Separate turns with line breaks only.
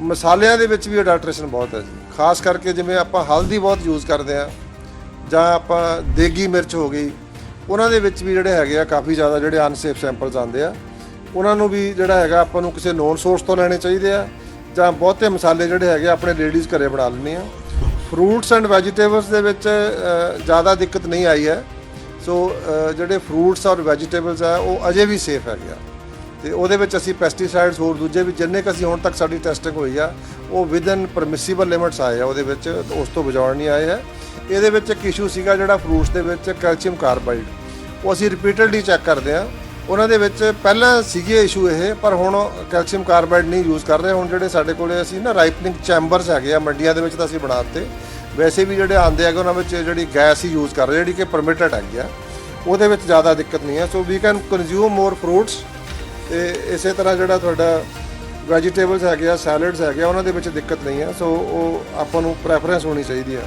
ਮਸਾਲਿਆਂ ਦੇ ਵਿੱਚ ਵੀ ਅਡਲਟ੍ਰੇਸ਼ਨ ਬਹੁਤ ਹੈ ਜੀ। ਖਾਸ ਕਰਕੇ ਜਿਵੇਂ ਆਪਾਂ ਹਲਦੀ ਬਹੁਤ ਯੂਜ਼ ਕਰਦੇ ਆ ਜਾਂ ਆਪਾਂ ਦੇਗੀ ਮਿਰਚ ਹੋ ਗਈ, ਉਹਨਾਂ ਦੇ ਵਿੱਚ ਵੀ ਜਿਹੜੇ ਹੈਗੇ ਆ, ਕਾਫੀ ਜ਼ਿਆਦਾ ਜਿਹੜੇ ਅਨਸੇਫ ਸੈਂਪਲਸ ਆਉਂਦੇ ਆ, ਉਹਨਾਂ ਨੂੰ ਵੀ ਜਿਹੜਾ ਹੈਗਾ ਆਪਾਂ ਨੂੰ ਕਿਸੇ ਨੋਨ ਸੋਰਸ ਤੋਂ ਲੈਣੇ ਚਾਹੀਦੇ ਆ, ਜਾਂ ਬਹੁਤੇ ਮਸਾਲੇ ਜਿਹੜੇ ਹੈਗੇ ਆ, ਆਪਣੇ ਲੇਡੀਜ਼ ਘਰੇ ਬਣਾ ਲੈਂਦੇ ਆ। ਫਰੂਟਸ ਐਂਡ ਵੈਜੀਟੇਬਲਸ ਦੇ ਵਿੱਚ ਜ਼ਿਆਦਾ ਦਿੱਕਤ ਨਹੀਂ ਆਈ ਹੈ। ਸੋ ਜਿਹੜੇ ਫਰੂਟਸ ਔਰ ਵੈਜੀਟੇਬਲਸ ਆ, ਉਹ ਅਜੇ ਵੀ ਸੇਫ ਹੈਗੇ ਆ। ਤੇ ਉਹਦੇ ਵਿੱਚ ਅਸੀਂ ਪੈਸਟੀਸਾਈਡਸ ਹੋਰ ਦੂਜੇ ਵੀ ਜਿੰਨੇ ਕੁ ਅਸੀਂ ਹੁਣ ਤੱਕ ਸਾਡੀ ਟੈਸਟਿੰਗ ਹੋਈ ਆ, ਉਹ ਵਿਦਨ ਪਰਮਿਸਿਬਲ ਲਿਮਿਟਸ ਆਏ ਆ ਉਹਦੇ ਵਿੱਚ, ਉਸ ਤੋਂ ਬਚਾਉਣ ਨਹੀਂ ਆਏ ਹੈ ਇਹਦੇ ਵਿੱਚ ਇੱਕ ਇਸ਼ੂ ਸੀਗਾ ਜਿਹੜਾ ਫਰੂਟਸ ਦੇ ਵਿੱਚ ਕੈਲਸ਼ੀਅਮ ਕਾਰਬਾਈਡ ਉਹ ਅਸੀਂ ਰਿਪੀਟਡਲੀ ਚੈੱਕ ਕਰਦੇ ਆ। ਉਹਨਾਂ ਦੇ ਵਿੱਚ ਪਹਿਲਾਂ ਸੀਗੇ ਇਸ਼ੂ ਇਹ, ਪਰ ਹੁਣ ਕੈਲਸ਼ੀਅਮ ਕਾਰਬਾਈਡ ਨਹੀਂ ਯੂਜ਼ ਕਰ ਰਹੇ। ਹੁਣ ਜਿਹੜੇ ਸਾਡੇ ਕੋਲੇ ਅਸੀਂ ਨਾ ਰਾਈਪਨਿੰਗ ਚੈਂਬਰਸ ਹੈਗੇ ਆ ਮੰਡੀਆਂ ਦੇ ਵਿੱਚ ਤਾਂ ਅਸੀਂ ਬਣਾ ਦਿੱਤੇ। ਵੈਸੇ ਵੀ ਜਿਹੜੇ ਆਉਂਦੇ ਹੈਗੇ, ਉਹਨਾਂ ਵਿੱਚ ਜਿਹੜੀ ਗੈਸ ਹੀ ਯੂਜ਼ ਕਰ ਰਹੇ ਜਿਹੜੀ ਕਿ ਪਰਮਿਟਡ ਹੈਗੀ ਆ। ਉਹਦੇ ਵਿੱਚ ਜ਼ਿਆਦਾ ਦਿੱਕਤ ਨਹੀਂ ਹੈ so we can consume more fruits ਤੇ ਇਸੇ ਤਰ੍ਹਾਂ ਜਿਹੜਾ ਤੁਹਾਡਾ ਵੈਜੀਟੇਬਲਸ ਹੈਗੇ ਆ ਸੈਲਡਸ ਹੈਗੇ ਆ, ਉਹਨਾਂ ਦੇ ਵਿੱਚ ਦਿੱਕਤ ਨਹੀਂ ਆ ਸੋ ਉਹ ਆਪਾਂ ਨੂੰ ਪ੍ਰੈਫਰੈਂਸ ਹੋਣੀ ਚਾਹੀਦੀ ਹੈ